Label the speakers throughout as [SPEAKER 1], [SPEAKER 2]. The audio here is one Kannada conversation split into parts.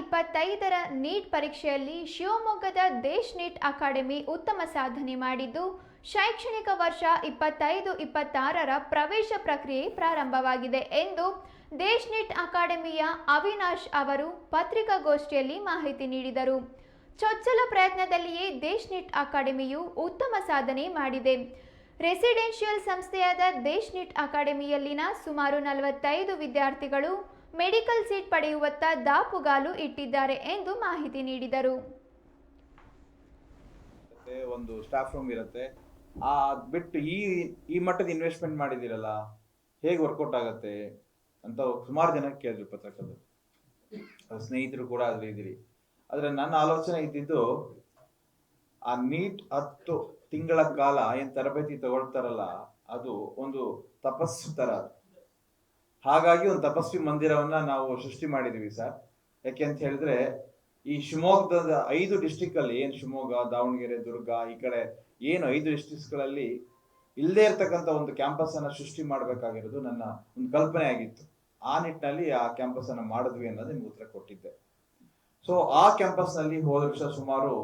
[SPEAKER 1] ಇಪ್ಪತ್ತೈದರ ನೀಟ್ ಪರೀಕ್ಷೆಯಲ್ಲಿ ಶಿವಮೊಗ್ಗದ ದೇಶ್ ನೀಟ್ ಅಕಾಡೆಮಿ ಉತ್ತಮ ಸಾಧನೆ ಮಾಡಿದ್ದು, ಶೈಕ್ಷಣಿಕ ವರ್ಷ ಇಪ್ಪತ್ತೈದು, ಇಪ್ಪತ್ತಾರರ ಪ್ರವೇಶ ಪ್ರಕ್ರಿಯೆ ಪ್ರಾರಂಭವಾಗಿದೆ ಎಂದು ದೇಶ್ ನೀಟ್ ಅಕಾಡೆಮಿಯ ಅವಿನಾಶ್ ಅವರು ಪತ್ರಿಕಾಗೋಷ್ಠಿಯಲ್ಲಿ ಮಾಹಿತಿ ನೀಡಿದರು. ಚೊಚ್ಚಲ ಪ್ರಯತ್ನದಲ್ಲಿಯೇ ದೇಶ್ ನೀಟ್ ಅಕಾಡೆಮಿಯು ಉತ್ತಮ ಸಾಧನೆ ಮಾಡಿದೆ. ರೆಸಿಡೆನ್ಷಿಯಲ್ ಸಂಸ್ಥೆಯಾದ ದೇಶ್ ನೀಟ್ ಅಕಾಡೆಮಿಯಲ್ಲಿನ ಸುಮಾರು ನಲವತ್ತೈದು ವಿದ್ಯಾರ್ಥಿಗಳು ಮೆಡಿಕಲ್ ಸೀಟ್ ಪಡೆಯುವತ್ತ ದಾಪುಗಾಲು ಇಟ್ಟಿದ್ದಾರೆ ಎಂದು ಮಾಹಿತಿ ನೀಡಿದರು.
[SPEAKER 2] ಒಂದು ಸ್ಟಾಫ್ ರೂಮ್ ಇರುತ್ತೆ. ಆ ಬಿಟ್ಟು ಈ ಈ ಮಟ್ಟದ ಇನ್ವೆಸ್ಟ್ಮೆಂಟ್ ಮಾಡಿದಿರಲ್ಲ ಹೇಗೆ ವರ್ಕೌಟ್ ಆಗುತ್ತೆ ಅಂತ ಸುಮಾರು ಜನ ಕೇಳಿದ್ರು ಪತ್ರಕರ್ತರು. ಸ್ನೇಹಿತರು ಕೂಡ ಅದ್ರ ಇದ್ದೀರಿ. ಆದ್ರೆ ನನ್ನ ಆಲೋಚನೆ ಇದ್ದಿದ್ದು, ಆ ನೀಟ್ ಹತ್ತು ತಿಂಗಳ ಕಾಲ ಏನ್ ತರಬೇತಿ ತಗೊಳ್ತಾರಲ್ಲ, ಅದು ಒಂದು ತಪಸ್ಸು ತರ ಅದು. ಹಾಗಾಗಿ ಒಂದು ತಪಸ್ವಿ ಮಂದಿರವನ್ನ ನಾವು ಸೃಷ್ಟಿ ಮಾಡಿದೀವಿ ಸರ್. ಯಾಕೆ ಅಂತ ಹೇಳಿದ್ರೆ, ಈ ಶಿವಮೊಗ್ಗದ ಐದು ಡಿಸ್ಟಿಕ್ ಅಲ್ಲಿ, ಏನ್ ಶಿವಮೊಗ್ಗ, ದಾವಣಗೆರೆ, ದುರ್ಗ, ಈ ಕಡೆ ಏನು ಐದು ಡಿಸ್ಟಿಕ್ಸ್ಗಳಲ್ಲಿ ಗಳಲ್ಲಿ ಇಲ್ಲದೆ ಒಂದು ಕ್ಯಾಂಪಸ್ ಅನ್ನ ಸೃಷ್ಟಿ ಮಾಡಬೇಕಾಗಿರೋದು ನನ್ನ ಒಂದು ಕಲ್ಪನೆ ಆಗಿತ್ತು. ಆ ನಿಟ್ಟಿನಲ್ಲಿ ಆ ಕ್ಯಾಂಪಸ್ ಅನ್ನ ಮಾಡಿದ್ವಿ ಅನ್ನೋದು ನಿಮ್ಗೆ ಉತ್ತರ ಕೊಟ್ಟಿದ್ದೆ. ಸೊ ಆ ಕ್ಯಾಂಪಸ್ನಲ್ಲಿ ಹೋದ ವರ್ಷ ಸುಮಾರು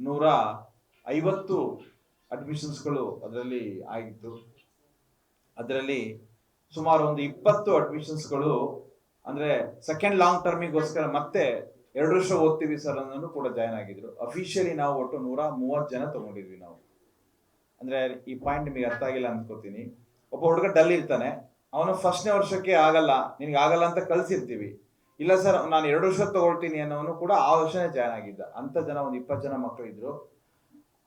[SPEAKER 2] ನೂರ ಐವತ್ತು ಅಡ್ಮಿಷನ್ಸ್ಗಳು ಅದರಲ್ಲಿ ಆಗಿತ್ತು ಅದರಲ್ಲಿ ಸುಮಾರು ಒಂದು ಇಪ್ಪತ್ತು ಅಡ್ಮಿಷನ್ಸ್ಗಳು ಅಂದ್ರೆ ಸೆಕೆಂಡ್ ಲಾಂಗ್ ಟರ್ಮಿಗೋಸ್ಕರ ಮತ್ತೆ ಎರಡು ವರ್ಷ ಓದ್ತೀವಿ ಸರ್ ಅನ್ನೋನು ಕೂಡ ಜಾಯ್ನ್ ಆಗಿದ್ರು. ಅಫಿಷಿಯಲಿ ನಾವು ಒಟ್ಟು ನೂರ ಮೂವತ್ತು ಜನ ತಗೊಂಡಿದ್ವಿ ನಾವು. ಅಂದ್ರೆ ಈ ಪಾಯಿಂಟ್ ನಿಮಗೆ ಅರ್ಥ ಆಗಿಲ್ಲ ಅನ್ಕೋತೀನಿ. ಒಬ್ಬ ಹುಡುಗ ಡಲ್ ಇರ್ತಾನೆ. ಅವನು ಫಸ್ಟ್ನೇ ವರ್ಷಕ್ಕೆ ಆಗಲ್ಲ. ನಿನಗೆ ಆಗಲ್ಲ ಅಂತ ಕಳ್ಸಿರ್ತೀವಿ. ಇಲ್ಲ ಸರ್ ನಾನು ಎರಡು ವರ್ಷ ತಗೊಳ್ತೀನಿ ಅನ್ನೋನು ಕೂಡ ಆ ವರ್ಷನೇ ಜಾಯ್ನ್ ಆಗಿದ್ದ. ಅಂತ ಜನ ಒಂದು ಇಪ್ಪತ್ತು ಜನ ಮಕ್ಕಳು ಇದ್ರು.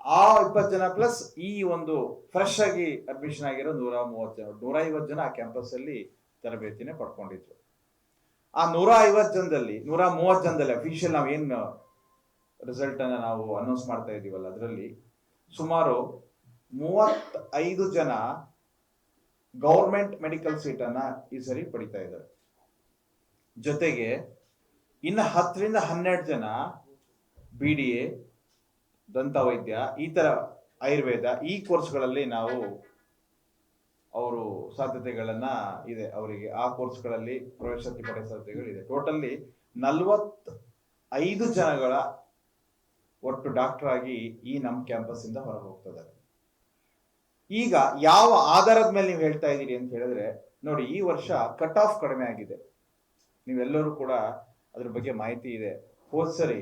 [SPEAKER 2] ಆ ಇಪ್ಪತ್ತು ಜನ ಪ್ಲಸ್ ಈ ಒಂದು ಫ್ರೆಶ್ ಆಗಿ ಅಡ್ಮಿಷನ್ ಆಗಿರೋ ನೂರ ಮೂವತ್ತು ಜನ, ನೂರ ಐವತ್ತು ಜನ ಆ ಕ್ಯಾಂಪಸ್ ಅಲ್ಲಿ ತರಬೇತಿನೇ ಪಡ್ಕೊಂಡಿದ್ರು. ಆ ನೂರ ಐವತ್ತು ಜನದಲ್ಲಿ, ನೂರ ಮೂವತ್ತು ಜನದಲ್ಲಿ ಅಫಿಷಿಯಲ್ ನಾವೇನು ರಿಸಲ್ಟ್ ಅನ್ನ ನಾವು ಅನೌನ್ಸ್ ಮಾಡ್ತಾ ಇದೀವಲ್ಲ ಅದರಲ್ಲಿ, ಸುಮಾರು ಮೂವತ್ತೈದು ಜನ ಗೌರ್ಮೆಂಟ್ ಮೆಡಿಕಲ್ ಸೀಟ್ ಅನ್ನ ಈ ಸರಿ ಪಡಿತಾ ಇದ್ದಾರೆ. ಜೊತೆಗೆ ಇನ್ನು ಹತ್ತರಿಂದ ಹನ್ನೆರಡು ಜನ ಬಿ ಡಿ ಎ ದಂತ ವೈದ್ಯ ಈ ತರ ಆಯುರ್ವೇದ, ಈ ಕೋರ್ಸ್ಗಳಲ್ಲಿ ನಾವು ಅವರು ಸಾಧ್ಯತೆಗಳನ್ನ ಇದೆ ಅವರಿಗೆ. ಆ ಕೋರ್ಸ್ಗಳಲ್ಲಿ ಪ್ರವೇಶಾತಿ ಸಾಧ್ಯತೆಗಳು ಸಾಧ್ಯತೆಗಳಿದೆ. ಟೋಟಲ್ಲಿ ನಲ್ವತ್ ಐದು ಜನಗಳ ಒಟ್ಟು ಡಾಕ್ಟರ್ ಆಗಿ ಈ ನಮ್ಮ ಕ್ಯಾಂಪಸ್ ಇಂದ ಹೊರಗೆ ಹೋಗ್ತಿದ್ದಾರೆ ಈಗ ಯಾವ ಆಧಾರದ ಮೇಲೆ ನೀವು ಹೇಳ್ತಾ ಇದ್ದೀರಿ ಅಂತ ಹೇಳಿದ್ರೆ, ನೋಡಿ ಈ ವರ್ಷ ಕಟ್ ಆಫ್ ಕಡಿಮೆ ಆಗಿದೆ. ನೀವೆಲ್ಲರೂ ಕೂಡ ಅದ್ರ ಬಗ್ಗೆ ಮಾಹಿತಿ ಇದೆ. ಹೋದ್ ಸರಿ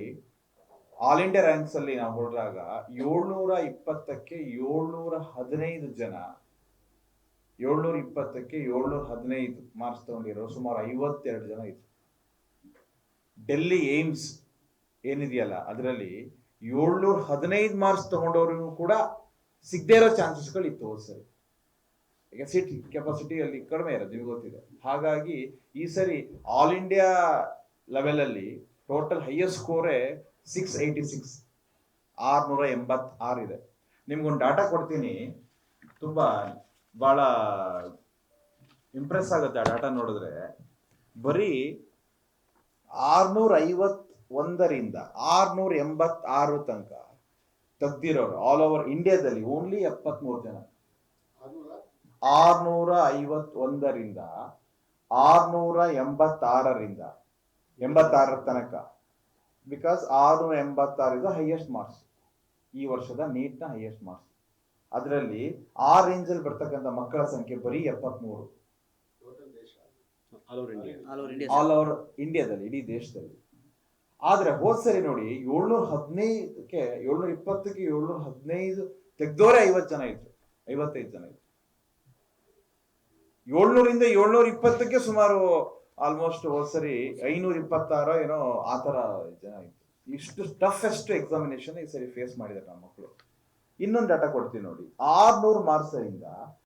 [SPEAKER 2] ಆಲ್ ಇಂಡಿಯಾ ರ್ಯಾಂಕ್ಸ್ ಅಲ್ಲಿ ನಾವು ಹೊರಟಾಗ ಏಳ್ನೂರ ಇಪ್ಪತ್ತಕ್ಕೆ ಏಳ್ನೂರ ಹದಿನೈದು ಜನ, ಏಳ್ನೂರ ಇಪ್ಪತ್ತಕ್ಕೆ ಏಳ್ನೂರ ಹದಿನೈದು ಮಾರ್ಕ್ಸ್ ತಗೊಂಡಿರೋ ಸುಮಾರು ಐವತ್ತೆರಡು ಜನ ಇದ್ರು. ಡೆಲ್ಲಿ ಏಮ್ಸ್ ಏನಿದೆಯಲ್ಲ, ಅದರಲ್ಲಿ ಏಳ್ನೂರ ಹದಿನೈದು ಮಾರ್ಕ್ಸ್ ತಗೊಂಡವ್ರಿಗೂ ಕೂಡ ಸಿಗದೇ ಇರೋ ಚಾನ್ಸಸ್ಗಳು ಇತ್ತು ಸರಿ. ಈಗ ಸಿಟಿ ಕೆಪಾಸಿಟಿ ಅಲ್ಲಿ ಕಡಿಮೆ ಇರೋದು, ನಿಮ್ಗೆ ಗೊತ್ತಿದೆ. ಹಾಗಾಗಿ ಈ ಸರಿ ಆಲ್ ಇಂಡಿಯಾ ಲೆವೆಲಲ್ಲಿ ಟೋಟಲ್ ಹೈಯೆಸ್ಟ್ ಸ್ಕೋರೇ ಸಿಕ್ಸ್ ಏಯ್ಟಿ ಸಿಕ್ಸ್ ಆರ್ನೂರ ಎಂಬತ್ತಾರು ಇದೆ. ನಿಮ್ಗೊಂದು ಡಾಟಾ ಕೊಡ್ತೀನಿ. ತುಂಬಾ ಬಹಳ ಇಂಪ್ರೆಸ್ ಆಗುತ್ತೆ ಆ ಡಾಟಾ ನೋಡಿದ್ರೆ. ಬರೀ ಆರ್ನೂರ ಐವತ್ ಒಂದರಿಂದ ಆರ್ನೂರ ಎಂಬತ್ತಾರು ತನಕ ತೆಗ್ದಿರೋರು ಆಲ್ ಓವರ್ ಇಂಡಿಯಾದಲ್ಲಿ ಓನ್ಲಿ ಎಪ್ಪತ್ಮೂರು ಜನ. ಆರ್ನೂರ ಐವತ್ ಒಂದರಿಂದ ಆರ್ನೂರ ಎಂಬತ್ತಾರರಿಂದ ಎಂಬತ್ತಾರರ ತನಕ. ಬಿಕಾಸ್ ಆರ್ನೂರ ಎಂಬತ್ತಾರು ಇದು ಹೈಯೆಸ್ಟ್ ಮಾರ್ಕ್ಸ್ ಈ ವರ್ಷದ ನೀಟ್ನ ಹೈಯೆಸ್ಟ್ ಮಾರ್ಕ್ಸ್ ಅದರಲ್ಲಿ ಆ ರೇಂಜಲ್ಲಿ ಬರ್ತಕ್ಕಂಥ ಮಕ್ಕಳ ಸಂಖ್ಯೆ ಬರೀ ಎಪ್ಪತ್ಮೂರು.
[SPEAKER 3] ಆಲ್ ಓವರ್
[SPEAKER 2] ಇಂಡಿಯಾದಲ್ಲಿ ಇಡೀ ದೇಶದಲ್ಲಿ. ಆದ್ರೆ ಹೋದ್ ಸರಿ ನೋಡಿ ಏಳ್ನೂರ ಹದಿನೈದಕ್ಕೆ ಏಳ್ನೂರ ಇಪ್ಪತ್ತಕ್ಕೆ ಏಳ್ನೂರ ಹದಿನೈದು ತೆಗ್ದೋರೆ ಐವತ್ತು ಜನ ಇದ್ರು. ಐವತ್ತೈದು ಜನ ಇದ್ರು. ಏಳ್ನೂರಿಂದ ಏಳ್ನೂರ ಇಪ್ಪತ್ತಕ್ಕೆ ಸುಮಾರು ಆಲ್ಮೋಸ್ಟ್ ಹೋದ್ ಸರಿ ಐನೂರ ಇಪ್ಪತ್ತಾರೋ ಏನೋ ಆ ಥರ ಜನ ಇತ್ತು ಇಷ್ಟು ಟಫೆಸ್ಟ್ ಎಕ್ಸಾಮಿನೇಷನ್ ಈ ಸರಿ ಫೇಸ್ ಮಾಡಿದ್ದಾರೆ ನಮ್ಮ ಮಕ್ಕಳು. ಇನ್ನೊಂದು ಡಾಟಾ ಕೊಡ್ತೀನಿ ನೋಡಿ. ಆರ್ನೂರು ಮಾರ್ಕ್ಸ್ ಇಂದ